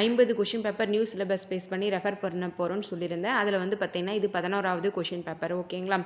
ஐம்பது question paper new syllabus base பண்ணி refer பண்ண போகிறோம்னு சொல்லியிருந்தேன். அதில் வந்து பார்த்திங்கன்னா இது பதினோராவது கொஷின் பேப்பர் ஓகேங்களா?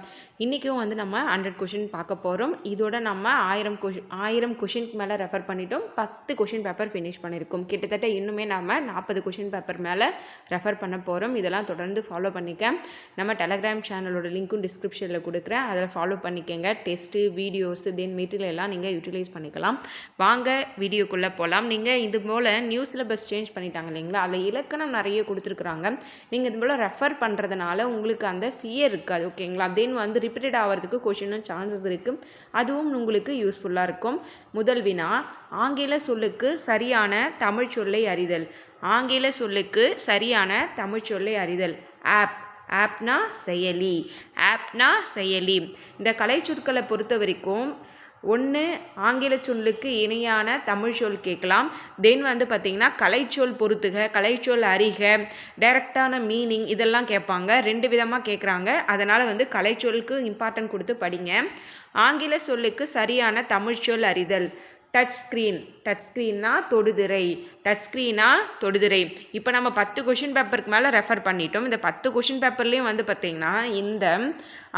இன்றைக்கும் வந்து நம்ம ஹண்ட்ரட் கொஷின் பார்க்க போகிறோம் இதோட நம்ம ஆயிரம் கொஷின் ஆயிரம் கொஷினுக்கு மேலே ரெஃபர் பண்ணிட்டோம். பத்து கொஷின் பேப்பர் ஃபினிஷ் பண்ணியிருக்கோம். கிட்டத்தட்ட இன்னுமே நம்ம நாற்பது கொஷின் பேப்பர் மேலே ரெஃபர் பண்ண போகிறோம் இதெல்லாம் தொடர்ந்து ஃபாலோ பண்ணிக்க. நம்ம டெலகிராம் சேனலோட லிங்க்கும் டிஸ்கிரிப்ஷனில் கொடுக்குறேன். அதில் ஃபாலோ பண்ணிக்கங்க. டெஸ்ட்டு வீடியோஸ் தென் மெட்டீரியல் எல்லாம் நீங்கள் யூட்டிலைஸ் பண்ணிக்கலாம். வாங்க வீடியோக்குள்ளே போகலாம் நீங்கள் இது போல் நியூ சிலபஸ் சேஞ்ச் பண்ணிட்டாங்க இல்லைங்களா? அதில் இலக்கணம் நிறைய கொடுத்துருக்குறாங்க. நீங்கள் இது போல் ரெஃபர் பண்ணுறதுனால உங்களுக்கு அந்த ஃபியர் இருக்காது ஓகேங்களா? தென் வந்து ரிப்பீட்டட் ஆகிறதுக்கு கொஷினும் சான்சஸ் இருக்குது அதுவும் உங்களுக்கு யூஸ்ஃபுல்லாக இருக்கும். முதல் வினா ஆங்கில சொல்லுக்கு சரியான தமிழ் சொல்லை அறிதல். ஆங்கில சொல்லுக்கு சரியான தமிழ் சொல்லை அறிதல். ஆப் ஆப்னா செயலி. ஆப்னா செயலி. இந்த கலைச்சொற்களை பொறுத்த வரைக்கும் ஒன்று ஆங்கில சொல்லுக்கு இணையான தமிழ் சொல் கேட்கலாம். தென் வந்து பார்த்திங்கன்னா கலைச்சொல் பொறுத்துக கலைச்சொல் அறிக டைரக்டான மீனிங் இதெல்லாம் கேட்பாங்க. ரெண்டு விதமாக கேட்குறாங்க. அதனால் வந்து கலைச்சொலுக்கு இம்பார்ட்டன்ட் கொடுத்து படிங்க. ஆங்கில சொல்லுக்கு சரியான தமிழ் சொல் அறிதல். டச் ஸ்க்ரீன் டச் ஸ்க்ரீன்னா தொடுதிரை. டச் ஸ்க்ரீனா தொடுதிரை. இப்போ நம்ம பத்து கொஷின் பேப்பருக்கு மேலே ரெஃபர் பண்ணிட்டோம். இந்த பத்து கொஷின் பேப்பர்லேயும் வந்து பார்த்திங்கன்னா இந்த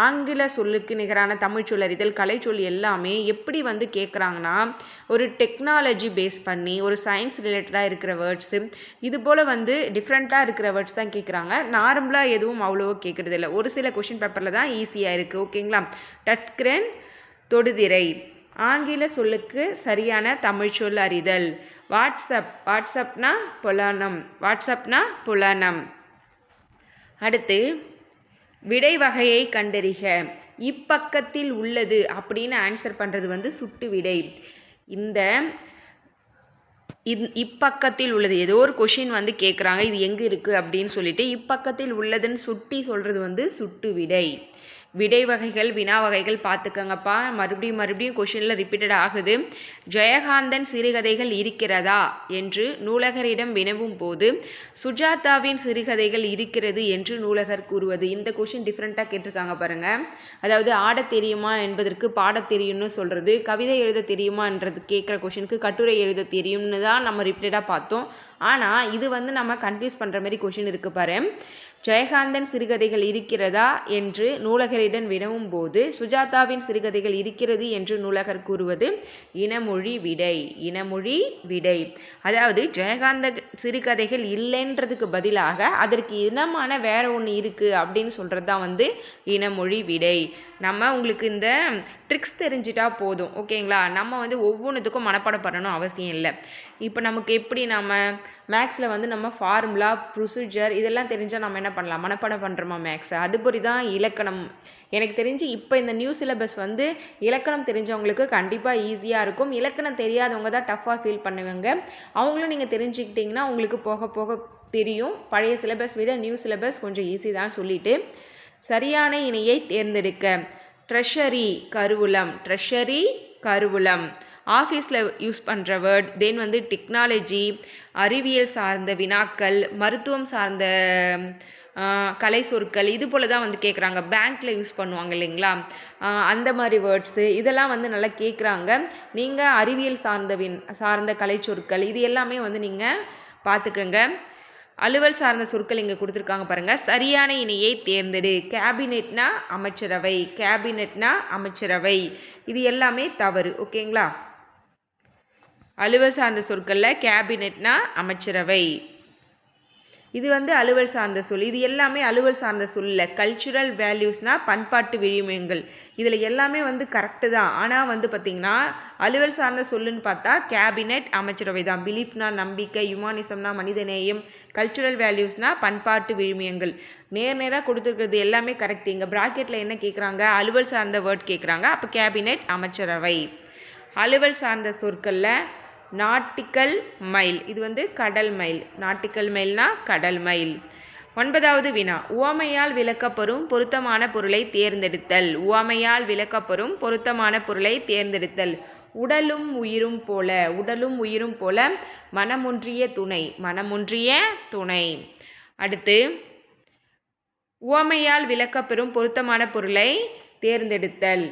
ஆங்கில சொல்லுக்கு நிகரான தமிழ் சொல் அறிதல் கலை சொல் எல்லாமே எப்படி வந்து கேட்குறாங்கன்னா ஒரு டெக்னாலஜி பேஸ் பண்ணி ஒரு சயின்ஸ் ரிலேட்டடாக இருக்கிற வேர்ட்ஸு இது போல் வந்து டிஃப்ரெண்ட்டாக இருக்கிற வேர்ட்ஸ் தான் கேட்குறாங்க நார்மலாக எதுவும் அவ்வளோவா கேட்குறது இல்லை ஒரு சில கொஷின் பேப்பரில் தான் ஈஸியாக இருக்குது ஓகேங்களா டச் ஸ்க்ரீன் தொடுதிரை. ஆங்கில சொல்லுக்கு சரியான தமிழ் சொல் அறிதல். வாட்ஸ்அப் வாட்ஸ்அப்னா புலனம் வாட்ஸ்அப்னா புலனம். அடுத்து விடை வகையை கண்டறிக. இப்பக்கத்தில் உள்ளது அப்படின்னு ஆன்சர் பண்ணுறது வந்து சுட்டு விடை. இந்த இந் இப்பக்கத்தில் உள்ளது. ஏதோ ஒரு கொஷின் வந்து கேட்குறாங்க இது எங்கே இருக்குது அப்படின்னு சொல்லிட்டு இப்பக்கத்தில் உள்ளதுன்னு சுட்டி சொல்கிறது வந்து சுட்டு விடை. விடை வகைகள் வினா வகைகள் பார்த்துக்கங்கப்பா. மறுபடியும் மறுபடியும் கொஷினில் ரிப்பீட்டட் ஆகுது. ஜெயகாந்தன் சிறுகதைகள் இருக்கிறதா என்று நூலகரிடம் வினவும் போது சுஜாதாவின் சிறுகதைகள் இருக்கிறது என்று நூலகர் கூறுவது. இந்த கொஷின் டிஃப்ரெண்ட்டாக கேட்டிருக்காங்க பாருங்கள் அதாவது ஆடத் தெரியுமா என்பதற்கு பாடத் தெரியும்னு சொல்கிறது கவிதை எழுத தெரியுமான்றது கேட்குற கொஷினுக்கு கட்டுரை எழுத தெரியும்னு தான் நம்ம ரிப்பீட்டடாக பார்த்தோம். ஆனால் இது வந்து நம்ம கன்ஃபியூஸ் பண்ணுற மாதிரி கொஷின் இருக்குது பாரு. ஜெயகாந்தன் சிறுகதைகள் இருக்கிறதா என்று நூலகரிடம் வினவும் போது சுஜாதாவின் சிறுகதைகள் இருக்கிறது என்று நூலகர் கூறுவது இனமொழி விடை இனமொழி விடை. அதாவது ஜெயகாந்த சிறுகதைகள் இல்லைன்றதுக்கு பதிலாக அதற்கு இனமான வேற ஒன்று இருக்குது அப்படின்னு சொல்கிறது தான் வந்து இனமொழி விடை. நம்ம உங்களுக்கு இந்த ட்ரிக்ஸ் தெரிஞ்சிட்டா போதும் ஓகேங்களா? நம்ம வந்து ஒவ்வொன்றுத்துக்கும் மனப்பாடம் பண்ணணும் அவசியம் இல்லை. இப்போ நமக்கு எப்படி நம்ம மேக்ஸில் வந்து நம்ம ஃபார்முலா ப்ரொசீஜர் இதெல்லாம் தெரிஞ்சால் நம்ம என்ன பண்ணலாம்? மனப்பாடம் பண்ணுறோமா மேக்ஸை? அதுபடி தான் இலக்கணம். எனக்கு தெரிஞ்சு இப்போ இந்த நியூ சிலபஸ் வந்து இலக்கணம் தெரிஞ்சவங்களுக்கு கண்டிப்பாக ஈஸியாக இருக்கும். இலக்கணம் தெரியாதவங்க தான் டஃப்பாக ஃபீல் பண்ணுவாங்க. அவங்களும் நீங்கள் தெரிஞ்சுக்கிட்டிங்கன்னா உங்களுக்கு போக போக தெரியும். பழைய சிலபஸ் விட நியூ சிலபஸ் கொஞ்சம் ஈஸி தான் சொல்லிவிட்டு சரியான இணையை தேர்ந்தெடுக்க. ட்ரெஷரி கருவூலம். ட்ரெஷரி கருவூலம். ஆஃபீஸில் யூஸ் பண்ணுற வேர்ட் தென் வந்து டெக்னாலஜி அறிவியல் சார்ந்த வினாக்கள் மருத்துவம் சார்ந்த கலை சொற்கள் இது போல் தான் வந்து கேட்குறாங்க பேங்க்கில் யூஸ் பண்ணுவாங்க இல்லைங்களா? அந்த மாதிரி வேர்ட்ஸு இதெல்லாம் வந்து நல்லா கேட்குறாங்க நீங்கள் அறிவியல் சார்ந்த வின் சார்ந்த கலை சொற்கள் இது எல்லாமே வந்து நீங்கள் பார்த்துக்கோங்க அலுவல் சார்ந்த சொற்கள் இங்கே கொடுத்துருக்காங்க பாருங்கள் சரியான இணையை தேர்ந்தெடு. கேபினெட்னா அமைச்சரவை. கேபினெட்னா அமைச்சரவை. இது எல்லாமே தவறு. ஓகேங்களா அலுவல் சார்ந்த சொற்களில் கேபினெட்னா அமைச்சரவை. இது வந்து அலுவல் சார்ந்த சொல். இது எல்லாமே அலுவல் சார்ந்த சொல்ல. கல்ச்சுரல் வேல்யூஸ்னால் பண்பாட்டு விழுமியங்கள். இதில் எல்லாமே வந்து கரெக்டு தான். ஆனால் வந்து பார்த்திங்கன்னா அலுவல் சார்ந்த சொல்லுன்னு பார்த்தா கேபினெட் அமைச்சரவை தான். பிலீஃப்னா நம்பிக்கை யுமானிசம்னா மனிதநேயம் கல்ச்சுரல் வேல்யூஸ்னால் பண்பாட்டு விழுமியங்கள். நேர் நேராக கொடுத்துருக்கிறது எல்லாமே கரெக்ட் இங்கே ப்ராக்கெட்டில் என்ன கேட்குறாங்க அலுவல் சார்ந்த வேர்ட் கேட்குறாங்க அப்போ கேபினெட் அமைச்சரவை. அலுவல் சார்ந்த சொற்களில் நாட்டிக்கல் மைல் இது வந்து கடல் மைல் நாட்டிக்கல் மைல்னா கடல் மைல் ஒன்பதாவது வினா. உவமையால் விளக்கப்பெறும் பொருத்தமான பொருளை தேர்ந்தெடுத்தல். உவமையால் விளக்கப்பெறும் பொருத்தமான பொருளை தேர்ந்தெடுத்தல். உடலும் உயிரும் போல. உடலும் உயிரும் போல மனமொன்றிய துணை. மனமொன்றிய துணை. அடுத்து உவமையால் விளக்கப்பெறும் பொருத்தமான பொருளை தேர்ந்தெடுத்தல்.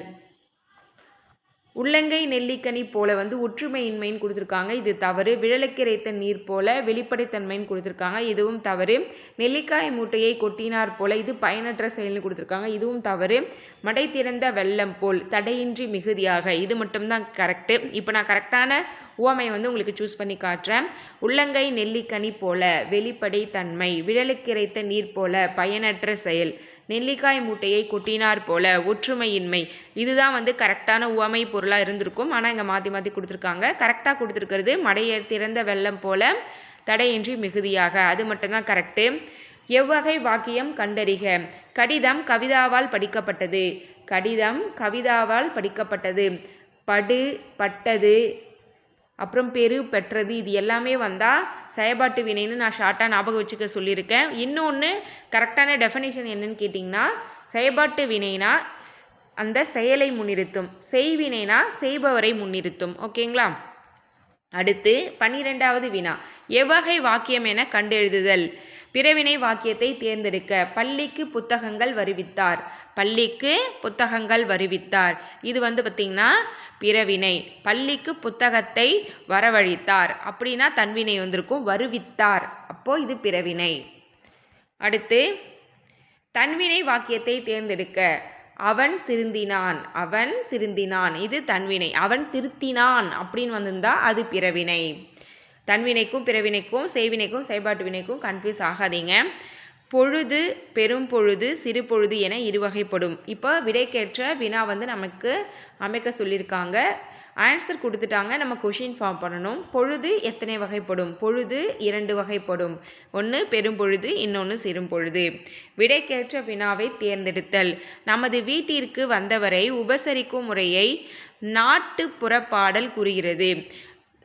உள்ளங்கை நெல்லிக்கனி போல வந்து ஒற்றுமையின்மைன்னு கொடுத்துருக்காங்க. இது தவறு. விழலுக்கிரைத்த நீர் போல வெளிப்படைத்தன்மைன்னு கொடுத்துருக்காங்க. இதுவும் தவறு. நெல்லிக்காய் மூட்டையை கொட்டினார் போல இது பயனற்ற செயல்னு கொடுத்துருக்காங்க. இதுவும் தவறு. மடை திறந்த வெள்ளம் போல் தடையின்றி மிகுதியாக. இது மட்டும்தான் கரெக்டு இப்போ நான் கரெக்டான உவமை வந்து உங்களுக்கு சூஸ் பண்ணி காட்டுறேன். உள்ளங்கை நெல்லிக்கனி போல வெளிப்படை தன்மை விழலுக்கிரைத்த நீர் போல பயனற்ற செயல். நெல்லிக்காய் மூட்டையை கொட்டினார் போல. ஒற்றுமையின்மை. இதுதான் வந்து கரெக்டான உவமை பொருளாக இருந்திருக்கும். ஆனால் இங்கே மாற்றி மாற்றி கொடுத்துருக்காங்க. கரெக்டாக கொடுத்துருக்கிறது மடையை திறந்த வெள்ளம் போல தடையின்றி மிகுதியாக. அது மட்டும்தான் கரெக்டு எவ்வகை வாக்கியம் கண்டறிக. கடிதம் கவிதாவால் படிக்கப்பட்டது. கடிதம் கவிதாவால் படிக்கப்பட்டது. படு பட்டது அப்புறம் பெரு பெற்றது இது எல்லாமே வந்தால் செயல்பாட்டு வினைன்னு நான் ஷார்ட்டாக ஞாபகம் வச்சுக்க சொல்லியிருக்கேன். இன்னொன்று கரெக்டான டெஃபனேஷன் என்னன்னு கேட்டிங்கன்னா செயல்பாட்டு வினைனா அந்த செயலை முன்னிறுத்தும். செய்வினைனா செய்பவரை முன்னிறுத்தும். ஓகேங்களா? அடுத்து பன்னிரெண்டாவது வினா. எவ்வகை வாக்கியம் என கண்டெழுதுதல். பிறவினை வாக்கியத்தை தேர்ந்தெடுக்க பள்ளிக்கு புத்தகங்கள் வருவித்தார். பள்ளிக்கு புத்தகங்கள் வருவித்தார். இது வந்து பார்த்திங்கன்னா பிறவினை பள்ளிக்கு புத்தகத்தை வரவழித்தார். அப்படின்னா தன்வினை வந்திருக்கும் வருவித்தார். அப்போது இது பிறவினை. அடுத்து தன்வினை வாக்கியத்தை தேர்ந்தெடுக்க அவன் திருந்தினான் அவன் திருந்தினான். இது தன்வினை அவன் திருத்தினான் அப்படின்னு வந்திருந்தா அது பிறவினை. தன்வினைக்கும் பிறவினைக்கும் செய்வினைக்கும் செயல்பாட்டு வினைக்கும் கன்ஃபியூஸ் ஆகாதீங்க. பொழுது பெரும் பொழுது சிறு பொழுது என இருவகைப்படும். இப்போ விடைக்கேற்ற வினா வந்து நமக்கு அமைக்க சொல்லியிருக்காங்க. ஆன்சர் கொடுத்துட்டாங்க. நம்ம கொஷின் ஃபார்ம் பண்ணணும். பொழுது எத்தனை வகைப்படும்? பொழுது இரண்டு வகைப்படும். ஒன்று பெரும் பொழுது இன்னொன்று சிறும் பொழுது. விடைக்கேற்ற வினாவை தேர்ந்தெடுத்தல். நமது வீட்டிற்கு வந்தவரை உபசரிக்கும் முறையை நாட்டுப்புற பாடல் கூறுகிறது.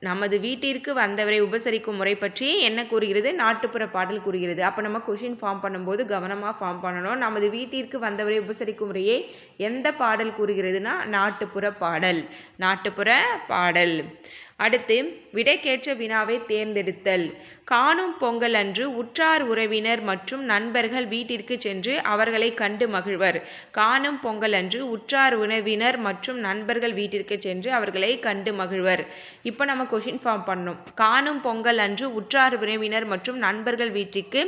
நமது வீட்டிற்கு வந்தவரை உபசரிக்கும் முறை பற்றி என்ன கூறுகிறது? நாட்டுப்புற பாடல் கூறுகிறது. அப்போ நம்ம கொஷின் ஃபார்ம் பண்ணும்போது கவனமாக ஃபார்ம் பண்ணணும். நமது வீட்டிற்கு வந்தவரை உபசரிக்கும் முறையே எந்த பாடல் கூறுகிறதுனா நாட்டுப்புற பாடல். நாட்டுப்புற பாடல். அடுத்து விடைக்கேற்ற வினாவை தேர்ந்தெடுத்தல். காணும் பொங்கல் அன்று உற்றார் உறவினர் மற்றும் நண்பர்கள் வீட்டிற்கு சென்று அவர்களை கண்டு மகிழ்வர். காணும் பொங்கல் அன்று உற்றார் உறவினர் மற்றும் நண்பர்கள் வீட்டிற்கு சென்று அவர்களை கண்டு மகிழ்வர். இப்போ நம்ம கொஷின் ஃபார்ம் பண்ணோம் காணும் பொங்கல் அன்று உற்றார் உறவினர் மற்றும் நண்பர்கள் வீட்டிற்கு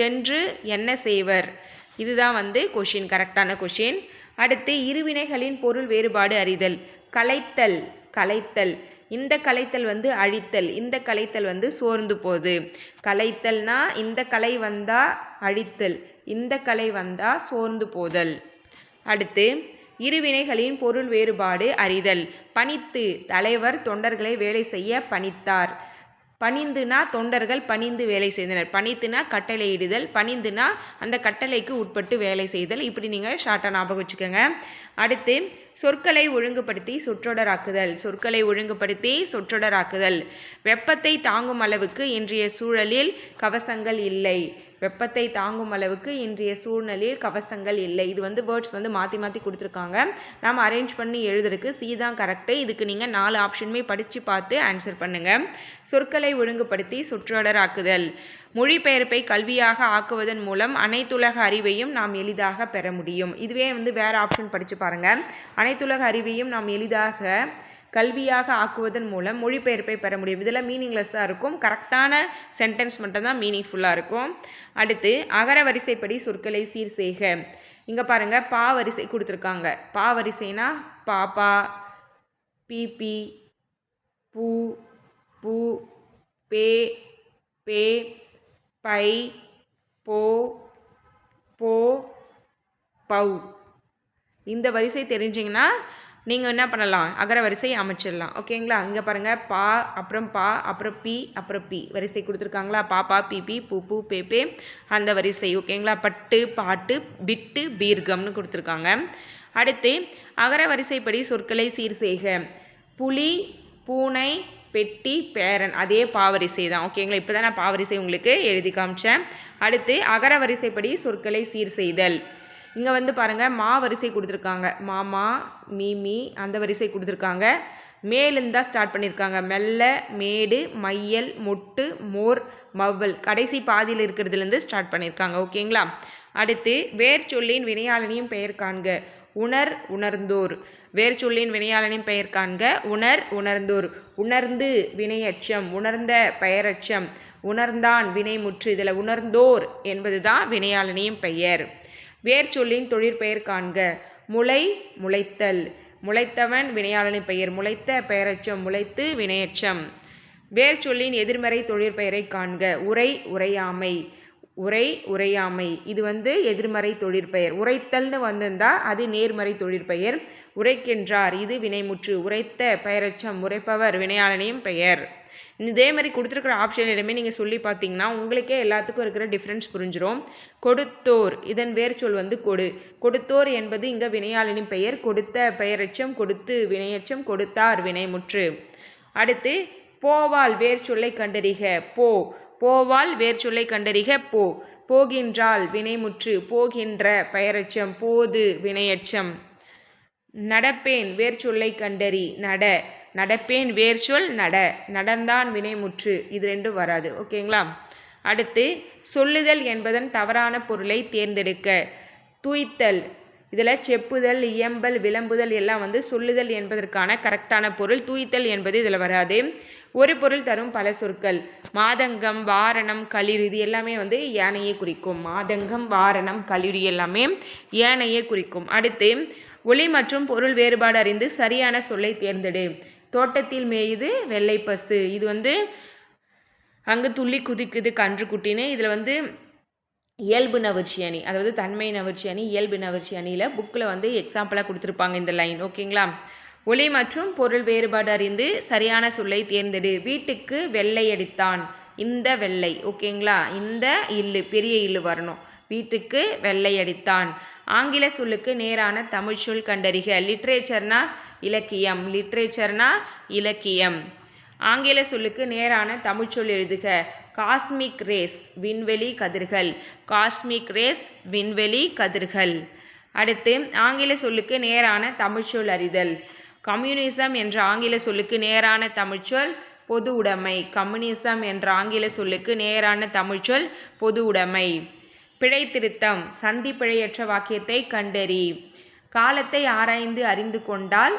சென்று என்ன செய்வர்? இதுதான் வந்து கொஷின் கரெக்டான கொஷின் அடுத்து இருவினைகளின் பொருள் வேறுபாடு அறிதல். கலைத்தல் கலைத்தல். இந்த கலைத்தல் வந்து அழித்தல் இந்த கலைத்தல் வந்து சோர்ந்து போகுது. கலைத்தல்னா இந்த கலை வந்தால் அழித்தல் இந்த கலை வந்தால் சோர்ந்து போதல். அடுத்து இருவினைகளின் பொருள் வேறுபாடு அறிதல். பணித்து தலைவர் தொண்டர்களை வேலை செய்ய பணித்தார். பணிந்துனா தொண்டர்கள் பணிந்து வேலை செய்தனர். பணித்துனா கட்டளையிடுதல் பணிந்துனா அந்த கட்டளைக்கு உட்பட்டு வேலை செய்தல். இப்படி நீங்கள் ஷார்ட்டாக ஞாபகம் வச்சுக்கோங்க. அடுத்து சொற்களை ஒழுங்குபடுத்தி சொற்றொடராக்குதல். சொற்களை ஒழுங்குபடுத்தி சொற்றொடராக்குதல். வெப்பத்தை தாங்கும் அளவுக்கு இன்றைய சூழலில் கவசங்கள் இல்லை. வெப்பத்தை தாங்கும் அளவுக்கு இன்றைய சூழ்நிலையில் கவசங்கள் இல்லை. இது வந்து வேர்ட்ஸ் வந்து மாற்றி மாற்றி கொடுத்துருக்காங்க. நாம் அரேஞ்ச் பண்ணி எழுதுறதுக்கு சி தான் கரெக்டு இதுக்கு நீங்கள் நாலு ஆப்ஷனுமே படித்து பார்த்து ஆன்சர் பண்ணுங்கள் சொற்களை ஒழுங்குபடுத்தி சொற்றொடராக்குதல் மொழிபெயர்ப்பை கல்வியாக ஆக்குவதன் மூலம் அனைத்துலக அறிவையும் நாம் எளிதாக பெற முடியும். இதுவே வந்து வேறு ஆப்ஷன் படித்து பாருங்கள் அனைத்துலக அறிவையும் நாம் எளிதாக கல்வியாக ஆக்குவதன் மூலம் மொழிபெயர்ப்பை பெற முடியும். இதெல்லாம் மீனிங்லெஸ்ஸாக இருக்கும். கரெக்டான சென்டென்ஸ் மட்டும்தான் மீனிங்ஃபுல்லாக இருக்கும். அடுத்து அகர வரிசைப்படி சொற்களை சீர் செய்க. இங்கே பாருங்கள் பா வரிசை கொடுத்துருக்காங்க. பா வரிசைனா பாப்பா பிபி பூ பூ பே பே பை போ போ பௌ. இந்த வரிசை தெரிஞ்சிங்கன்னா நீங்கள் என்ன பண்ணலாம்? அகர வரிசை அமைச்சிடலாம். ஓகேங்களா? இங்கே பாருங்கள் பா அப்புறம் பா அப்புறம் பி அப்புறம் பி. வரிசை கொடுத்துருக்காங்களா? பா பா பி பி பூ பூ பே பே. அந்த வரிசை. ஓகேங்களா? பட்டு பாட்டு பிட்டு பீர்க்கம்னு கொடுத்துருக்காங்க. அடுத்து அகர வரிசைப்படி சொற்களை சீர் செய்க. புலி பூனை பெட்டி பேரன். அதே பாவரிசை தான். ஓகேங்களா? இப்போ தான் நான் பாவரிசை உங்களுக்கு எழுதி காமிச்சேன். அடுத்து அகர வரிசைப்படி சொற்களை சீர் செய்தல். இங்கே வந்து பாருங்கள் மா வரிசை கொடுத்துருக்காங்க. மாமா மீமி அந்த வரிசை கொடுத்துருக்காங்க. மேலிருந்து தான் ஸ்டார்ட் பண்ணியிருக்காங்க மெல்ல மேடு மையல் மொட்டு மோர் மவ்வல். கடைசி பாதியில் இருக்கிறதுலேருந்து ஸ்டார்ட் பண்ணியிருக்காங்க ஓகேங்களா அடுத்து வேர் சொல்லின் வினையாளனையும் பெயர் காண்க. உணர் உணர்ந்தோர். வேர் சொல்லின் வினையாளனின் பெயர் காண்க. உணர் உணர்ந்தோர். உணர்ந்து வினையச்சம். உணர்ந்த பெயரச்சம். உணர்ந்தான் வினைமுற்று. இதில் உணர்ந்தோர் என்பது தான் வினையாளனின் பெயர். வேர் சொல்லின் தொழிற்பெயர் காண்க. முளை முளைத்தல். முளைத்தவன் வினையாளனின் பெயர். முளைத்த பெயரச்சம் முளைத்து வினையச்சம். வேர்ச்சொல்லின் எதிர்மறை தொழிற்பெயரை காண்க. உரை உரையாமை. உரை உரையாமை. இது வந்து எதிர்மறை தொழிற்பெயர் உரைத்தல்னு வந்திருந்தால் அது நேர்மறை தொழிற்பெயர் உரைக்கின்றார். இது வினைமுற்று. உரைத்த பெயரச்சம். உரைப்பவர் வினையாளனையும் பெயர். இதே மாதிரி கொடுத்துருக்குற ஆப்ஷன் எல்லாமே நீங்கள் சொல்லி பார்த்தீங்கன்னா உங்களுக்கே எல்லாத்துக்கும் இருக்கிற டிஃப்ரென்ஸ் புரிஞ்சிடும் கொடுத்தோர் இதன் வேர் சொல் வந்து கொடு. கொடுத்தோர் என்பது இங்கே வினையாளனின் பெயர். கொடுத்த பெயரச்சம் கொடுத்து வினையச்சம் கொடுத்தார் வினைமுற்று. அடுத்து போவால் வேர் சொல்லை கண்டறிக. போ. போவால் வேர் சொல்லை கண்டறிக. போ. போகின்றால் வினைமுற்று. போகின்ற பெயரச்சம் போது வினையச்சம். நடப்பேன் வேர் சொல்லை கண்டறி. நட. நடப்பேன் வேர் சொல் நட. நடந்தான் வினைமுற்று. இது ரெண்டும் வராது. ஓகேங்களா? அடுத்து சொல்லுதல் என்பதன் தவறான பொருளை தேர்ந்தெடுக்க. தூய்த்தல். இதில் செப்புதல் இயம்பல் விளம்புதல் எல்லாம் வந்து சொல்லுதல் என்பதற்கான கரெக்டான பொருள். தூய்த்தல் என்பது இதில் வராது. ஒரு பொருள் தரும் பல சொற்கள். மாதங்கம் வாரணம் களிர் இது எல்லாமே வந்து யானையை குறிக்கும். மாதங்கம் வாரணம் களிர் எல்லாமே யானையை குறிக்கும். அடுத்து ஒளி மற்றும் பொருள் வேறுபாடு அறிந்து சரியான சொல்லை தேர்ந்தெடு. தோட்டத்தில் மேயுது வெள்ளை பசு. இது வந்து அங்கே துள்ளி குதிக்குது கன்று குட்டின்னு. இதில் வந்து இயல்பு நவர்ச்சி அணி அதாவது தன்மை நவர்ச்சி அணி இயல்பு நவர்ச்சி அணியில் புக்கில் வந்து எக்ஸாம்பிளாக கொடுத்துருப்பாங்க இந்த லைன் ஓகேங்களா? ஒளி மற்றும் பொருள் வேறுபாடு அறிந்து சரியான சொல்லை தேர்ந்தெடு. வீட்டுக்கு வெள்ளை அடித்தான். இந்த வெள்ளை ஓகேங்களா? இந்த இல்லு பெரிய இல்லு வரணும். வீட்டுக்கு வெள்ளை அடித்தான். ஆங்கில சொல்லுக்கு நேரான தமிழ் சொல் கண்டறிக. லிட்ரேச்சர்னால் இலக்கியம் லிட்ரேச்சர்னா இலக்கியம். ஆங்கில சொல்லுக்கு நேரான தமிழ்ச்சொல் எழுதுக. காஸ்மிக் ரேஸ் விண்வெளி கதிர்கள். காஸ்மிக் ரேஸ் விண்வெளி கதிர்கள். அடுத்து ஆங்கில சொல்லுக்கு நேரான தமிழ்ச்சொல் அறிதல். கம்யூனிசம் என்ற ஆங்கில சொல்லுக்கு நேரான தமிழ்ச்சொல் பொது உடைமை. கம்யூனிசம் என்ற ஆங்கில சொல்லுக்கு நேரான தமிழ்ச்சொல் பொது உடைமை. பிழை திருத்தம் சந்தி பிழையற்ற வாக்கியத்தை கண்டறி. காலத்தை ஆராய்ந்து அறிந்து கொண்டால்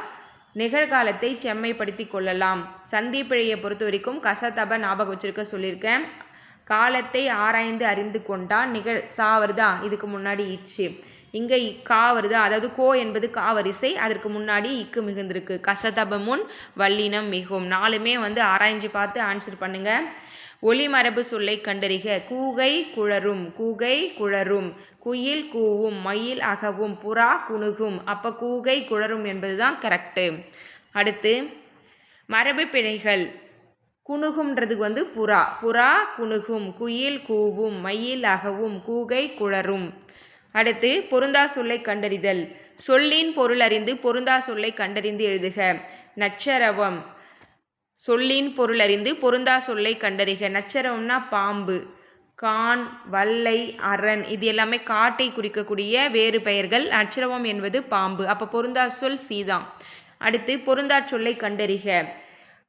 நிகழ்காலத்தை செம்மைப்படுத்தி கொள்ளலாம். சந்திப்பிழையை பொறுத்த வரைக்கும் கசதப ஞாபகம் வச்சிருக்க சொல்லியிருக்கேன். காலத்தை ஆராய்ந்து அறிந்து கொண்டால் நிகழ் சா வருதா? இதுக்கு முன்னாடி இச்சு. இங்கே கா வருது? அதாவது கோ என்பது காவரிசை அதற்கு முன்னாடி இக்கு மிகுந்திருக்கு. கசதப முன் வல்லினம் மிகும். நாலுமே வந்து ஆராய்ஞ்சு பார்த்து ஆன்சர் பண்ணுங்கள் ஒளிமரபு சொல்லை கண்டறிக. கூகை குழரும் கூகை குழரும். குயில் கூவும் மயில் அகவும் புறா குணுகும். அப்போ கூகை குழரும் என்பது தான் கரெக்டு அடுத்து மரபு பிழைகள் குணுகும்ன்றதுக்கு வந்து புறா. புறா குணுகும் குயில் கூவும் மயில் அகவும் கூகை குழரும். அடுத்து பொருந்தா சொல்லை கண்டறிதல். சொல்லின் பொருள் அறிந்து பொருந்தா சொல்லை கண்டறிந்து எழுதுக. நச்சரவம். சொல்லின் பொருள் அறிந்து பொருந்தா சொல்லை கண்டறிக. நச்சரம்னா பாம்பு கான் வல்லை அரண் இது எல்லாமே காட்டை குறிக்கக்கூடிய வேறு பெயர்கள். நச்சரவம் என்பது பாம்பு. அப்போ பொருந்தா சொல் சீதாம் அடுத்து பொருந்தா சொல்லை கண்டறிக.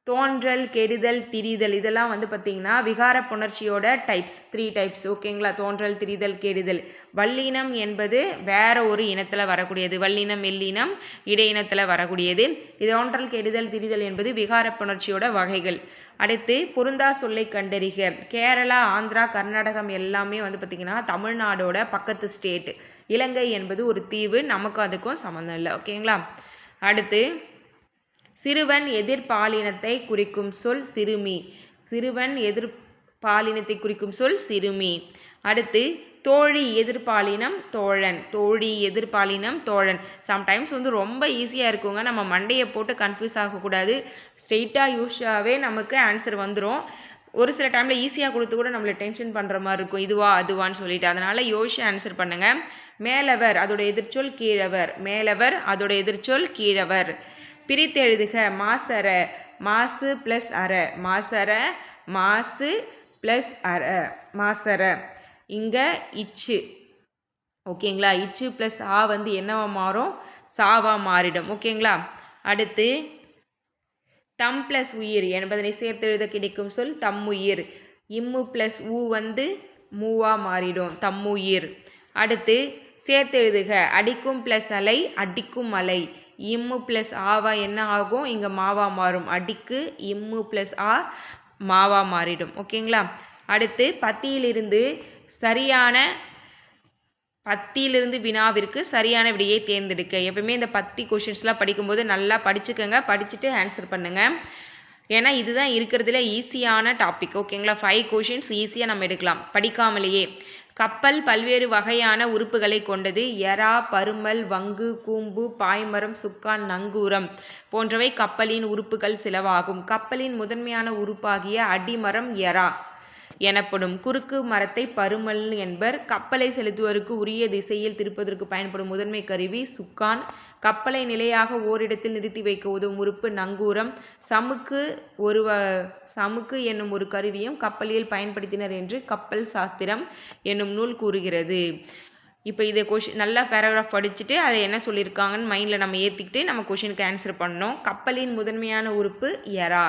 தோன்றல் கெடுதல் திரிதல் இதெல்லாம் வந்து பார்த்திங்கன்னா விகார புணர்ச்சியோட டைப்ஸ் த்ரீ டைப்ஸ் ஓகேங்களா தோன்றல் திரிதல் கெடுதல். வல்லினம் என்பது வேற ஒரு இனத்தில் வரக்கூடியது. வல்லினம் மெல்லினம் இடையினத்தில் வரக்கூடியது. இது தோன்றல் கெடுதல் திரிதல் என்பது விகார புணர்ச்சியோட வகைகள். அடுத்து பொருந்தா சொல்லை கண்டறிக. கேரளா ஆந்திரா கர்நாடகம் எல்லாமே வந்து பார்த்திங்கன்னா தமிழ்நாடோட பக்கத்து ஸ்டேட் இலங்கை என்பது ஒரு தீவு. நமக்கும் அதுக்கும் சம்மந்தம் இல்லை. ஓகேங்களா அடுத்து சிறுவன் எதிர்பாலினத்தை குறிக்கும் சொல் சிறுமி. சிறுவன் எதிர்பாலினத்தை குறிக்கும் சொல் சிறுமி. அடுத்து தோழி எதிர்பாலினம் தோழன். தோழி எதிர்பாலினம் தோழன். சம்டைம்ஸ் வந்து ரொம்ப ஈஸியாக இருக்குங்க. நம்ம மண்டையை போட்டு கன்ஃபியூஸ் ஆகக்கூடாது. ஸ்ட்ரெயிட்டாக யூஷாகவே நமக்கு ஆன்சர் வந்துடும் ஒரு சில டைமில் ஈஸியாக கொடுத்து கூட நம்மளை டென்ஷன் பண்ணுற மாதிரி இருக்கும். இதுவா அதுவான்னு சொல்லிட்டு. அதனால் யோசிச்சு ஆன்சர் பண்ணுங்கள் மேலவர் அதோட எதிர்ச்சொல் கீழவர். மேலவர் அதோட எதிர்ச்சொல் கீழவர். பிரித்து எழுதுக. மாசர மாசு ப்ளஸ் அற. மாசர மாசு ப்ளஸ் அற. மாசர. இங்கே இச்சு. ஓகேங்களா? இச்சு ப்ளஸ் ஆ வந்து என்னவா மாறும்? சாவா மாறிடும். ஓகேங்களா? அடுத்து தம் ப்ளஸ் உயிர் என்பதனை சேர்த்து எழுத கிடைக்கும் சொல் தம்முயிர் இம்மு ப்ளஸ் ஊ வந்து மூவா மாறிடும். தம்முயிர் அடுத்து சேர்த்து எழுதுக. அடிக்கும் ப்ளஸ் அலை அடிக்கும் அலை. இம்மு ப்ளஸ் ஆவா என்ன ஆகும்? இங்கே மாவா மாறும். அடிக்கு இம்மு ப்ளஸ் ஆ மாவா மாறிடும். ஓகேங்களா? அடுத்து பத்தியிலிருந்து சரியான பத்தியிலிருந்து வினாவிற்கு சரியான விடையை தேர்ந்தெடுக்க. எப்பவுமே இந்த பத்தி கொஷின்ஸ்லாம் படிக்கும்போது நல்லா படிச்சுக்கோங்க. படிச்சுட்டு ஆன்சர் பண்ணுங்கள் ஏன்னா இதுதான் இருக்கிறதுல ஈஸியான டாபிக் ஓகேங்களா? ஃபைவ் கொஷின்ஸ் ஈஸியாக நம்ம எடுக்கலாம். படிக்காமலேயே. கப்பல் பல்வேறு வகையான உறுப்புகளை கொண்டது. எறா பருமல் வங்கு கூம்பு பாய்மரம் சுக்கான் நங்கூரம் போன்றவை கப்பலின் உறுப்புகள் சிலவாகும். கப்பலின் முதன்மையான உறுப்பாகிய அடிமரம் எறா. எனப்படும் குறுக்கு மரத்தை பருமல் என்பர். கப்பலை செலுத்துவதற்கு உரிய திசையில் திருப்பதற்கு பயன்படும் முதன்மை கருவி சுக்கான். கப்பலை நிலையாக ஓரிடத்தில் நிறுத்தி வைக்க உதவும் உறுப்பு நங்கூரம். சமுக்கு ஒரு வ சமுக்கு என்னும் ஒரு கருவியும் கப்பலில் பயன்படுத்தினர் என்று கப்பல் சாஸ்திரம் என்னும் நூல் கூறுகிறது. இப்போ இதை கொஷின் நல்லா பேராகிராஃப் படிச்சுட்டு அதை என்ன சொல்லியிருக்காங்கன்னு மைண்டில் நம்ம ஏற்றிக்கிட்டு நம்ம கொஷினுக்கு ஆன்சர் பண்ணோம். கப்பலின் முதன்மையான உறுப்பு எரா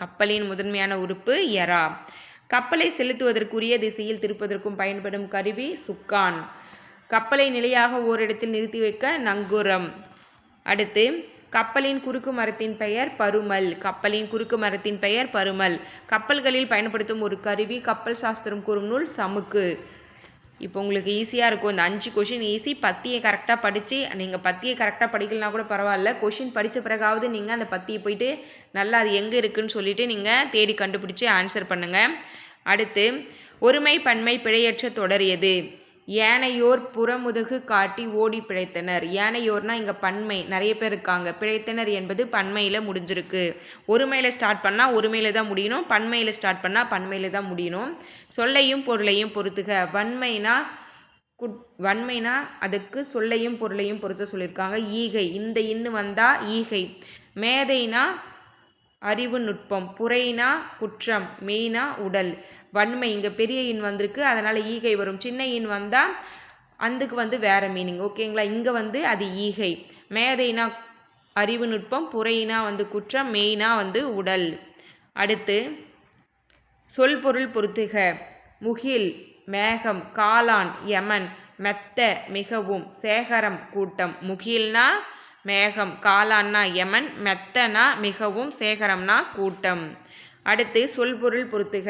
கப்பலின் முதன்மையான உறுப்பு எரா கப்பலை செலுத்துவதற்குரிய திசையில் திருப்பதற்கும் பயன்படும் கருவி சுக்கான். கப்பலை நிலையாக ஓரிடத்தில் நிறுத்தி வைக்க நங்குரம். அடுத்து கப்பலின் குறுக்கு மரத்தின் பெயர் பருமல். கப்பலின் குறுக்கு மரத்தின் பெயர் பருமல். கப்பல்களில் பயன்படுத்தும் ஒரு கருவி கப்பல் சாஸ்திரம் கூறும் நூல் சமுக்கு. இப்போ உங்களுக்கு ஈஸியாக இருக்கும். இந்த அஞ்சு கொஷின் ஈஸி பத்தியை கரெக்டாக படித்து நீங்கள் பத்தியை கரெக்டாக படிக்கலனா கூட பரவாயில்ல. கொஷின் படித்த பிறகாவது நீங்கள் அந்த பத்தியை போயிட்டு நல்லா அது எங்கே இருக்குதுன்னு சொல்லிவிட்டு நீங்கள் தேடி கண்டுபிடிச்சி ஆன்சர் பண்ணுங்கள் அடுத்து ஒருமை பன்மை பிழையற்ற தொடர் எது? ஏனையோர் புறமுதுகு காட்டி ஓடி பிழைத்தனர். ஏனையோர்னா இங்கே பன்மை. நிறைய பேர் இருக்காங்க. பிழைத்தனர் என்பது பன்மையில் முடிஞ்சிருக்கு. ஒருமையில் ஸ்டார்ட் பண்ணால் ஒருமையில் தான் முடியணும். பன்மையில் ஸ்டார்ட் பண்ணால் பன்மையில் தான் முடியணும். சொல்லையும் பொருளையும் பொறுத்துக வன்மைனா குட் வன்மைனா அதுக்கு சொல்லையும் பொருளையும் பொறுத்து சொல்லியிருக்காங்க. ஈகை. இந்த இன்னு வந்தால் ஈகை. மேதைனா அறிவு நுட்பம். புரைனா குற்றம். மெய்னா உடல். வன்மை இங்கே பெரிய இன் வந்திருக்கு. அதனால் ஈகை வரும். சின்ன இன் வந்தால் அந்துக்கு வந்து வேறு மீனிங் ஓகேங்களா இங்கே வந்து அது ஈகை. மேதைனா அறிவு நுட்பம் புறையினா வந்து குற்றம் மெயினாக வந்து உடல். அடுத்து சொல் பொருள் பொறுத்துக முகில் மேகம் காளான் யமன் மெத்த மிகவும் சேகரம் கூட்டம். முகில்னா மேகம் காளான்னா யமன் மெத்தனா மிகவும் சேகரம்னா கூட்டம். அடுத்து சொல் பொருள் பொறுத்துக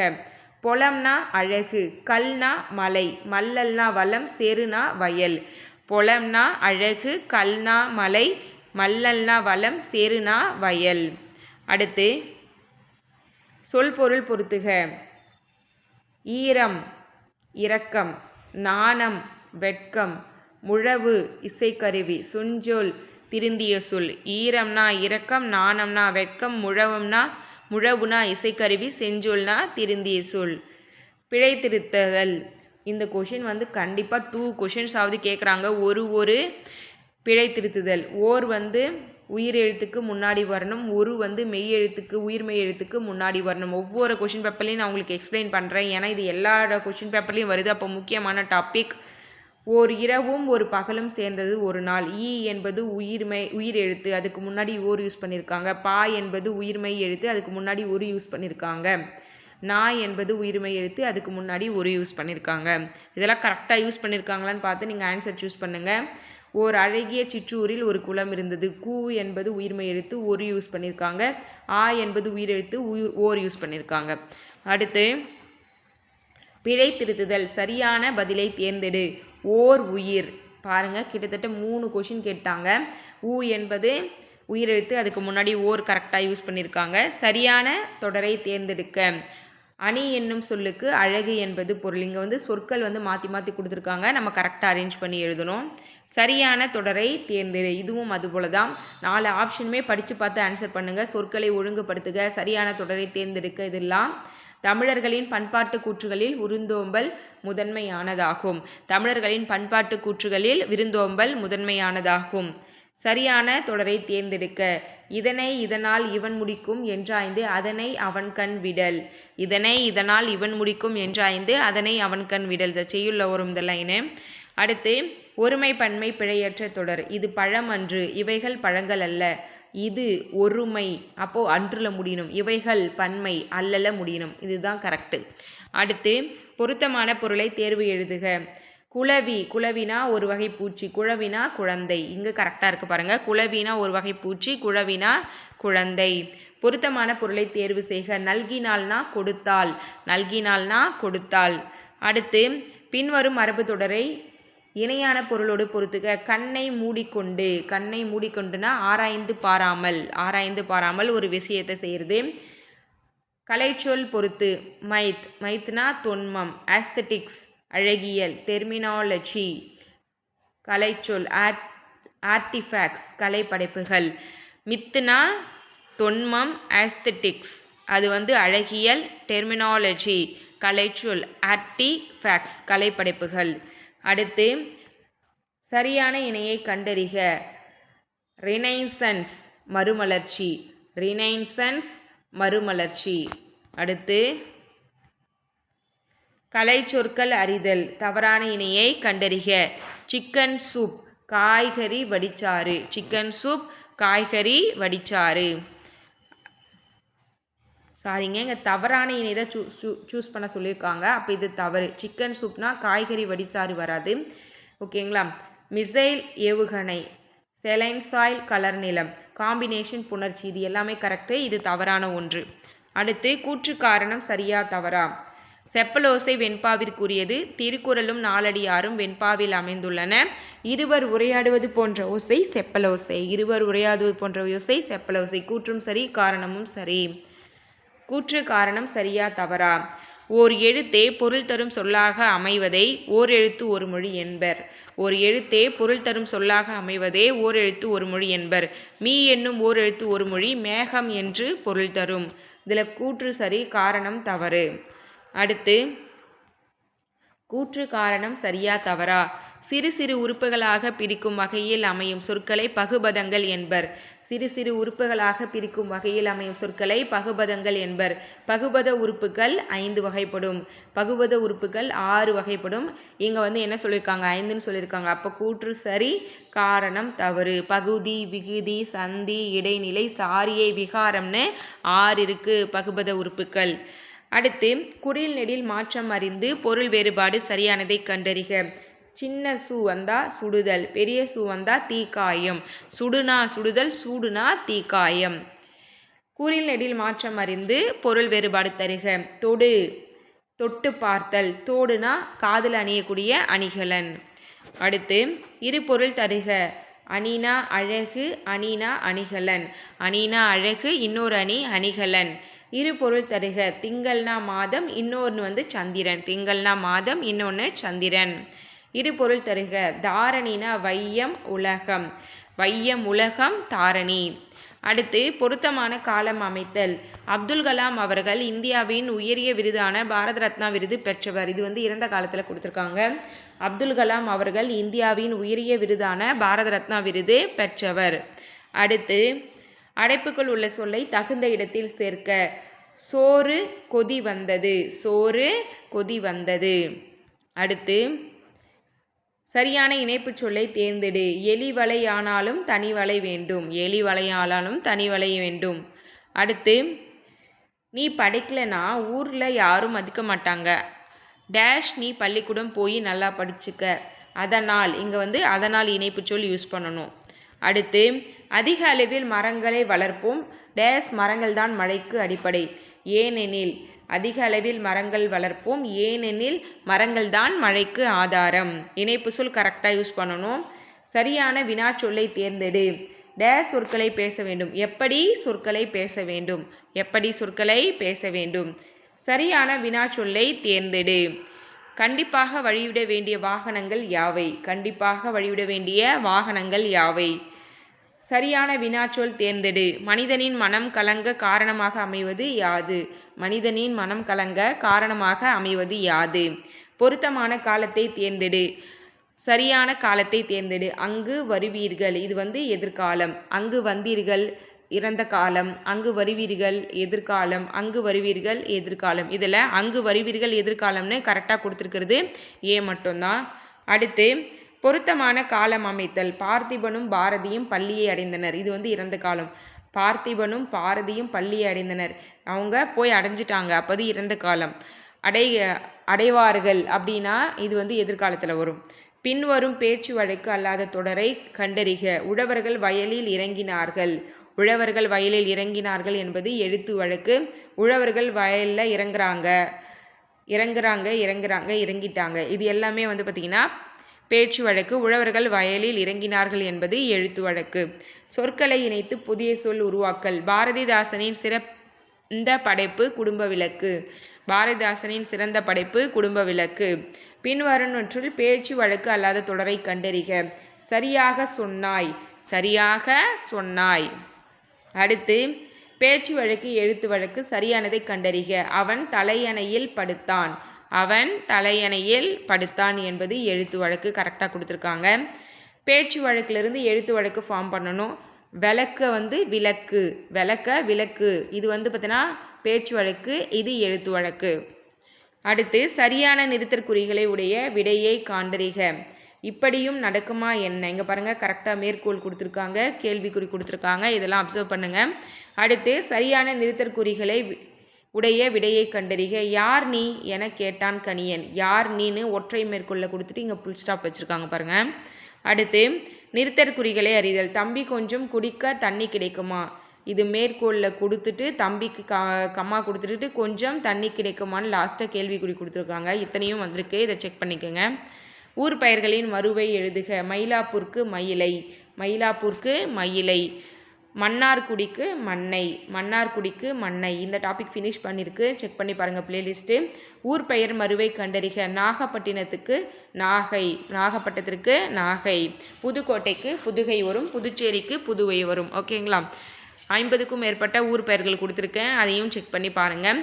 பொலம்னா அழகு கல்னா மலை மல்லல்னா வளம் செருனா வயல். பொலம்னா அழகு கல்னா மலை மல்லல்னா வளம் செருனா வயல். அடுத்து சொல்பொருள் பொறுத்துக ஈரம் இரக்கம் நாணம் வெட்கம் முழவு இசைக்கருவி சுஞ்சொல் திருந்திய சொல். ஈரம்னா இரக்கம் நாணம்னா வெட்கம் முழவம்னா முழவுனா இசைக்கருவி செஞ்சொல்னா திருந்திய சொல் பிழை திருத்தல் இந்த கொஷின் வந்து கண்டிப்பாக டூ கொஷின்ஸாவது கேட்குறாங்க ஒரு ஒரு பிழை திருத்துதல் ஓர் வந்து உயிர் எழுத்துக்கு முன்னாடி வரணும். ஒரு வந்து மெய் எழுத்துக்கு உயிர் மெய் எழுத்துக்கு முன்னாடி வரணும். ஒவ்வொரு கொஷின் பேப்பர்லையும் நான் உங்களுக்கு எக்ஸ்பிளைன் பண்ணுறேன் ஏன்னா இது எல்லா கொஷின் பேப்பர்லேயும் வருது. அப்போ முக்கியமான டாபிக் ஓர் இரவும் ஒரு பகலும் சேர்ந்தது ஒரு நாள். ஈ என்பது உயிர்மை உயிர் எழுத்து. அதுக்கு முன்னாடி ஓர் யூஸ் பண்ணியிருக்காங்க பா என்பது உயிர்மை எழுத்து. அதுக்கு முன்னாடி ஒரு யூஸ் பண்ணியிருக்காங்க நா என்பது உயிர்மை எழுத்து. அதுக்கு முன்னாடி ஒரு யூஸ் பண்ணியிருக்காங்க இதெல்லாம் கரெக்டாக யூஸ் பண்ணியிருக்காங்களான்னு பார்த்து நீங்கள் ஆன்சர் சூஸ் பண்ணுங்கள் ஓர் அழகிய சிற்றூரில் ஒரு குளம் இருந்தது. கூ என்பது உயிர்மை எழுத்து. ஒரு யூஸ் பண்ணியிருக்காங்க ஆ என்பது உயிரெழுத்து உயிர் ஓர் யூஸ் பண்ணியிருக்காங்க அடுத்து பிழை திருத்துதல். சரியான பதிலை தேர்ந்தெடு. ஓர் உயிர். பாருங்கள் கிட்டத்தட்ட மூணு கொஷின் கேட்டாங்க. ஊ என்பது உயிரெழுத்து. அதுக்கு முன்னாடி ஓர் கரெக்டாக யூஸ் பண்ணியிருக்காங்க சரியான தொடரை தேர்ந்தெடுக்க. அணி என்னும் சொல்லுக்கு அழகு என்பது பொருள். இங்கே வந்து சொற்கள் வந்து மாற்றி மாற்றி கொடுத்துருக்காங்க. நம்ம கரெக்டாக அரேஞ்ச் பண்ணி எழுதணும். சரியான தொடரை தேர்ந்தெடு. இதுவும் அதுபோல தான் நாலு ஆப்ஷனுமே படித்து பார்த்து ஆன்சர் பண்ணுங்கள் சொற்களை ஒழுங்குபடுத்துக. சரியான தொடரை தேர்ந்தெடுக்க இதெல்லாம் தமிழர்களின் பண்பாட்டு கூற்றுகளில் விருந்தோம்பல் முதன்மையானதாகும். தமிழர்களின் பண்பாட்டு கூற்றுகளில் விருந்தோம்பல் முதன்மையானதாகும். சரியான தொடரை தேர்ந்தெடுக்க இதனை இதனால் இவன் முடிக்கும் என்றாய்ந்து அதனை அவன் கண் விடல். இதனை இதனால் இவன் முடிக்கும் என்றாய்ந்து அதனை அவன் கண் விடல். இந்த செய்யுள்ள ஒரு இந்த லைனு. அடுத்து ஒருமை பன்மை பிழையற்ற தொடர். இது பழம் அன்று இவைகள் பழங்கள் அல்ல. இது ஒருமை. அப்போது அன்றில் முடியணும். இவைகள் பன்மை அல்லல முடியணும். இதுதான் கரெக்டு அடுத்து பொருத்தமான பொருளை தேர்வு எழுதுக. குளவி குளவினா ஒரு வகை பூச்சி குழவினா குழந்தை. இங்கே கரெக்டாக இருக்குது பாருங்கள் குளவினா ஒரு வகை பூச்சி குழவினா குழந்தை. பொருத்தமான பொருளை தேர்வு செய்க. நல்கினால்னா கொடுத்தால் நல்கினால்னா கொடுத்தால் அடுத்து பின்வரும் மரபு தொடரை இணையான பொருளோடு பொறுத்துக. கண்ணை மூடிக்கொண்டு கண்ணை மூடிக்கொண்டுனா ஆராய்ந்து பாராமல் ஆராய்ந்து பாராமல் ஒரு விஷயத்தை செய்கிறது கலைச்சொல் பொறுத்து மைத் மைத்னா தொன்மம் ஆஸ்தட்டிக்ஸ் அழகியல் டெர்மினாலஜி கலைச்சொல் ஆர்ட் ஆர்டிஃபேக்ட்ஸ் கலைப்படைப்புகள். மித்துனா தொன்மம் ஆஸ்தட்டிக்ஸ் அது வந்து அழகியல் டெர்மினாலஜி கலைச்சொல் ஆர்டிஃபேக்ட்ஸ் கலைப்படைப்புகள். அடுத்து சரியான இணையை கண்டறிக. ரினைசன்ஸ் மறுமலர்ச்சி. ரினைசன்ஸ் மறுமலர்ச்சி. அடுத்து கலை சொற்கள் அறிதல். தவறான இணையை கண்டறிக. சிக்கன் சூப் காய்கறி வடிச்சாறு. சிக்கன் சூப் காய்கறி வடிச்சாறு. சாரிங்க இங்கே தவறான இணை தான் சூ சூ சூஸ் பண்ண சொல்லியிருக்காங்க. அப்போ இது தவறு. சிக்கன் சூப்னா காய்கறி வடிசாறு வராது. ஓகேங்களா? மிசைல் ஏவுகணை. செலைன்சாயில் கலர் நிலம். காம்பினேஷன் புணர்ச்சி. இது எல்லாமே கரெக்டு இது தவறான ஒன்று. அடுத்து கூற்று காரணம் சரியா தவறா? செப்பலோசை வெண்பாவிற்குரியது. திருக்குறளும் நாலடியாரும் வெண்பாவில் அமைந்துள்ளன. இருவர் உரையாடுவது போன்ற ஓசை செப்பலோசை. இருவர் உரையாடுவது போன்ற ஓசை செப்பலோசை. கூற்றும் சரி காரணமும் சரி. கூற்று காரணம் சரியா தவறா? ஓர் எழுத்தே பொருள் தரும் சொல்லாக அமைவதை ஓர் எழுத்து ஒரு மொழி என்பர். ஓர் எழுத்தே பொருள் தரும் சொல்லாக அமைவதே ஓர் எழுத்து ஒரு மொழி என்பர். மீ என்னும் ஓர் எழுத்து ஒரு மொழி மேகம் என்று பொருள் தரும். இதில் கூற்று சரி காரணம் தவறு. அடுத்து கூற்று காரணம் சரியா தவறா? சிறு சிறு உறுப்புகளாக பிரிக்கும் வகையில் அமையும் சொற்களை பகுபதங்கள் என்பர். சிறு சிறு உறுப்புகளாக பிரிக்கும் வகையில் அமையும் சொற்களை பகுபதங்கள் என்பர். பகுபத உறுப்புகள் ஐந்து வகைப்படும். பகுபத உறுப்புகள் ஆறு வகைப்படும். இங்கே வந்து என்ன சொல்லியிருக்காங்க ஐந்துன்னு சொல்லியிருக்காங்க அப்போ கூற்று சரி காரணம் தவறு. பகுதி விகுதி சந்தி இடைநிலை சாரியை விகாரம்னு ஆறு இருக்குது பகுபத உறுப்புகள். அடுத்து குறில் நெடில் மாற்றம் அறிந்து பொருள் வேறுபாடு சரியானதை கண்டறிக. சின்ன சூ வந்தால் சுடுதல் பெரிய சூ வந்தால் தீக்காயம். சுடுனா சுடுதல் சூடுனா தீக்காயம். கூறில் நெடில் மாற்றம் அறிந்து பொருள் வேறுபாடு தருக. தொடு தொட்டு பார்த்தல். தோடுனா காதில் அணியக்கூடிய அணிகலன். அடுத்து இரு பொருள் தருக. அணினா அழகு அணினா அணிகலன். அணினா அழகு இன்னொரு அணி அணிகலன். இரு பொருள் தருக. திங்கள்னா மாதம் இன்னொன்று வந்து சந்திரன். திங்கள்னா மாதம் இன்னொன்று சந்திரன். இரு பொருள் தருக. தாரணினா வையம் உலகம். வையம் உலகம் தாரணி. அடுத்து பொருத்தமான காலம் அமைத்தல். அப்துல் கலாம் அவர்கள் இந்தியாவின் உயரிய விருதான பாரத ரத்னா விருது பெற்றவர். இது வந்து இறந்த காலத்தில் கொடுத்துருக்காங்க. அப்துல் கலாம் அவர்கள் இந்தியாவின் உயரிய விருதான பாரத ரத்னா விருது பெற்றவர். அடுத்து அடைப்புக்குள் உள்ள சொல்லை தகுந்த இடத்தில் சேர்க்க. சோறு கொதி வந்தது. சோறு கொதி வந்தது. அடுத்து சரியான இணைப்புச் சொல்லை தேர்ந்தெடு. எலி வலையானாலும் தனி வலை வேண்டும். எலி வலையானாலும் தனி வலை வேண்டும். அடுத்து நீ படிக்கலைன்னா ஊரில் யாரும் மதிக்க மாட்டாங்க. டேஷ் நீ பள்ளிக்கூடம் போய் நல்லா படிச்சுக்க. அதனால் இங்கே வந்து அதனால் இணைப்புச் சொல் யூஸ் பண்ணணும். அடுத்து அதிக அளவில் மரங்களை வளர்ப்போம். டேஸ் மரங்கள் தான் மழைக்கு அடிப்படை. ஏனெனில் அதிக அளவில் மரங்கள் வளர்ப்போம். ஏனெனில் மரங்கள் தான் மழைக்கு ஆதாரம். இணைப்பு சொல் கரெக்டாக யூஸ் பண்ணணும். சரியான வினா சொல்லை தேர்ந்தெடு. டேஸ் சொற்களை பேச வேண்டும். எப்படி சொற்களை பேச வேண்டும்? எப்படி சொற்களை பேச வேண்டும்? சரியான வினா சொல்லை தேர்ந்தெடு. கண்டிப்பாக வழிவிட வேண்டிய வாகனங்கள் யாவை? கண்டிப்பாக வழிவிட வேண்டிய வாகனங்கள் யாவை? சரியான வினாச்சொல் தேர்ந்தெடு. மனிதனின் மனம் கலங்க காரணமாக அமைவது யாது? மனிதனின் மனம் கலங்க காரணமாக அமைவது யாது? பொருத்தமான காலத்தை தேர்ந்தெடு. சரியான காலத்தை தேர்ந்தெடு. அங்கு வருவீர்கள். இது வந்து எதிர்காலம். அங்கு வந்தீர்கள் இறந்த காலம். அங்கு வருவீர்கள் எதிர்காலம். அங்கு வருவீர்கள் எதிர்காலம். இதில் அங்கு வருவீர்கள் எதிர்காலம்னு கரெக்டாக கொடுத்துருக்கிறது ஏ மட்டும்தான். அடுத்து பொருத்தமான காலம் அமைத்தல். பார்த்திபனும் பாரதியும் பள்ளியை அடைந்தனர். இது வந்து இறந்த காலம். பார்த்திபனும் பாரதியும் பள்ளியை அடைந்தனர். அவங்க போய் அடைஞ்சிட்டாங்க. அப்போது இறந்த காலம். அடை அடைவார்கள் அப்படின்னா இது வந்து எதிர்காலத்தில் வரும். பின்வரும் பேச்சு வழக்கு அல்லாத தொடரை கண்டறிக. உழவர்கள் வயலில் இறங்கினார்கள். உழவர்கள் வயலில் இறங்கினார்கள் என்பது எழுத்து வழக்கு. உழவர்கள் வயலில் இறங்குறாங்க. இறங்குறாங்க இறங்குறாங்க இறங்கிட்டாங்க. இது எல்லாமே வந்து பார்த்திங்கன்னா பேச்சு வழக்கு உழவர்கள் வயலில் இறங்கினார்கள் என்பது எழுத்து வழக்கு. சொற்களை இணைத்து புதிய சொல் உருவாக்கல். பாரதிதாசனின் சிறந்த படைப்பு குடும்ப விளக்கு. பாரதிதாசனின் சிறந்த படைப்பு குடும்ப விளக்கு. பின்வருவனற்றுள் பேச்சு வழக்கு அல்லாத தொடரை கண்டறிக. சரியாக சொன்னாய். சரியாக சொன்னாய். அடுத்து பேச்சு வழக்கு எழுத்து வழக்கு சரியானதை கண்டறிக. அவன் தலையணையில் படுத்தான். அவன் தலையணையில் படுத்தான் என்பது எழுத்து வழக்கு கரெக்டாக கொடுத்துருக்காங்க. பேச்சு வழக்கிலிருந்து எழுத்து வழக்கு ஃபார்ம் பண்ணணும். விளக்க வந்து விளக்கு விளக்க விளக்கு. இது வந்து பார்த்தீங்கன்னா பேச்சு வழக்கு இது எழுத்து வழக்கு. அடுத்து சரியான நிறுத்தற்குறிகளை உடைய விடையை காண்டறிக இப்படியும் நடக்குமா என்ன? இங்கே பாருங்கள் கரெக்டாக மேற்கோள் கொடுத்துருக்காங்க கேள்விக்குறி கொடுத்துருக்காங்க இதெல்லாம் அப்சர்வ் பண்ணுங்கள் அடுத்து சரியான நிறுத்தற்குறிகளை உடைய விடையை கண்டறிக. யார் நீ என கேட்டான் கணியன் யார் நீன்னு ஒற்றை மேற்கோளில் கொடுத்துட்டு இங்கே புல் ஸ்டாப் வச்சுருக்காங்க பாருங்கள் அடுத்து நிறுத்தற்குறிகளை அறிதல். தம்பி கொஞ்சம் குடிக்க தண்ணி கிடைக்குமா? இது மேற்கோளில் கொடுத்துட்டு தம்பிக்கு க கம்மா கொடுத்துட்டு கொஞ்சம் தண்ணி கிடைக்குமான்னு லாஸ்ட்டாக கேள்விக்குறி கொடுத்துருக்காங்க. இத்தனையும் வந்திருக்கு. இதை செக் பண்ணிக்கோங்க. ஊர் பெயர்களின் மறுவை எழுதுக. மயிலாப்பூருக்கு மயிலை. மயிலாப்பூருக்கு மயிலை. மன்னார்குடிக்கு மண்ணை மன்னார்குடிக்கு மண்ணை. இந்த டாபிக் ஃபினிஷ் பண்ணியிருக்கு செக் பண்ணி பாருங்கள் பிளேலிஸ்ட்டு ஊர் பெயர் மறுவை கண்டறிக. நாகப்பட்டினத்துக்கு நாகை நாகப்பட்டினத்திற்கு நாகை. புதுக்கோட்டைக்கு புதுகை வரும் புதுச்சேரிக்கு புதுவை வரும். ஓகேங்களா ஐம்பதுக்கும் மேற்பட்ட ஊர் பெயர்கள் கொடுத்துருக்கேன். அதையும் செக் பண்ணி பாருங்கள்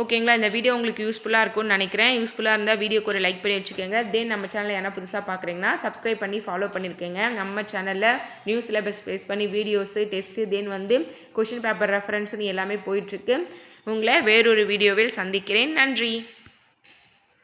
ஓகேங்களா? இந்த வீடியோ உங்களுக்கு யூஸ்ஃபுல்லாக இருக்கும்னு நினைக்கிறேன். யூஸ்ஃபுல்லாக இருந்தால் வீடியோக்கு ஒரு லைக் பண்ணி வச்சுக்கோங்க. தென் நம்ம சேனலில் யாரா புதுசாக பார்க்குறீங்கன்னா சப்ஸ்கிரைப் பண்ணி ஃபாலோ பண்ணியிருக்கேங்க நம்ம சேனலில் நியூ சிலபஸ் பேஸ் பண்ணி வீடியோஸு டெஸ்ட்டு தென் வந்து கொஷின் பேப்பர் ரெஃபரன்ஸ்னு எல்லாமே போயிட்டுருக்கு. உங்களை வேறொரு வீடியோவில் சந்திக்கிறேன். நன்றி.